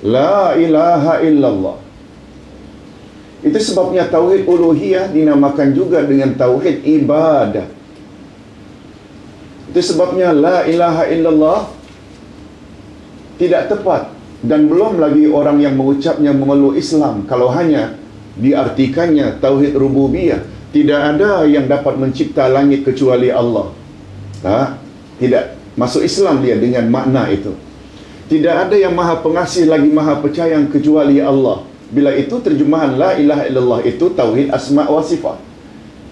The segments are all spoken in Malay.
La ilaha illallah. Itu sebabnya tauhid uluhiyah dinamakan juga dengan tauhid ibadah. Itu sebabnya la ilaha illallah tidak tepat dan belum lagi orang yang mengucapnya memeluk Islam kalau hanya diartikannya tauhid rububiyah tidak ada yang dapat mencipta langit kecuali Allah ha? tidak masuk Islam dia dengan makna itu tidak ada yang maha pengasih lagi maha penyayang kecuali Allah. Bila itu terjemahan la ilaha illallah itu tauhid asma wa sifat.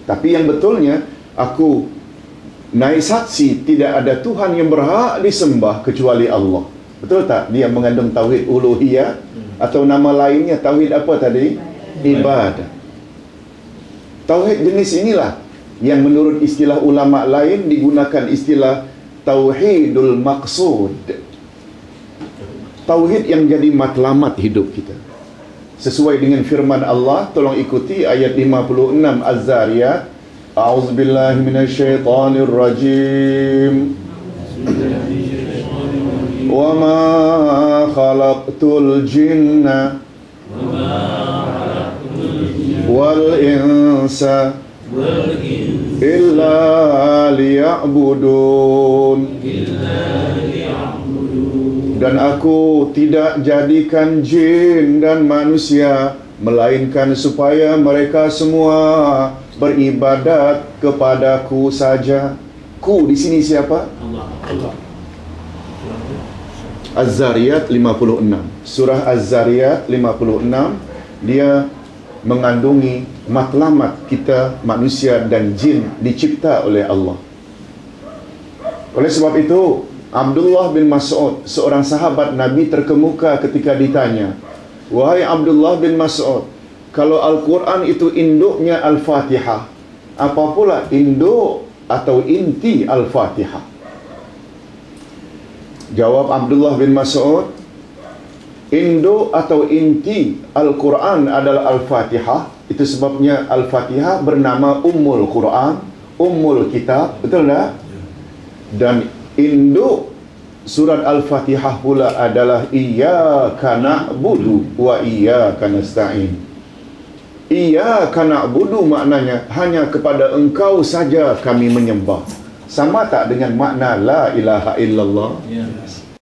Tapi yang betulnya aku naik saksi tidak ada Tuhan yang berhak disembah kecuali Allah. Betul tak? Dia mengandung tauhid uluhiyah atau nama lainnya tauhid apa tadi? Ibadah. Tauhid jenis inilah yang menurut istilah ulama lain digunakan istilah tauhidul maqsud tauhid yang jadi matlamat hidup kita. Sesuai dengan firman Allah tolong ikuti ayat 56 Az-Zariyat. A'udzubillahi minasyaitonirrajim. Wa ma khalaqtul jinna wal insa illa liya'budun dan aku tidak jadikan jin dan manusia melainkan supaya mereka semua beribadat kepadaku saja. Ku di sini siapa? Az-Zariyat 56. Surah Az-Zariyat 56 dia mengandungi matlamat kita manusia dan jin dicipta oleh Allah. Oleh sebab itu, Abdullah bin Mas'ud, seorang sahabat Nabi terkemuka ketika ditanya, "Wahai Abdullah bin Mas'ud, kalau Al-Quran itu induknya Al-Fatihah, apa pula induk atau inti Al-Fatihah?" Jawab Abdullah bin Mas'ud, induk atau inti Al-Quran adalah Al-Fatihah. Itu sebabnya Al-Fatihah bernama Ummul Quran, Ummul Kitab, betul tak? Dan induk surat Al-Fatihah pula adalah Iyyaka na'budu wa iyyaka nasta'in. Iyyaka na'budu maknanya hanya kepada engkau saja kami menyembah. Sama tak dengan makna la ilaha illallah? Ya.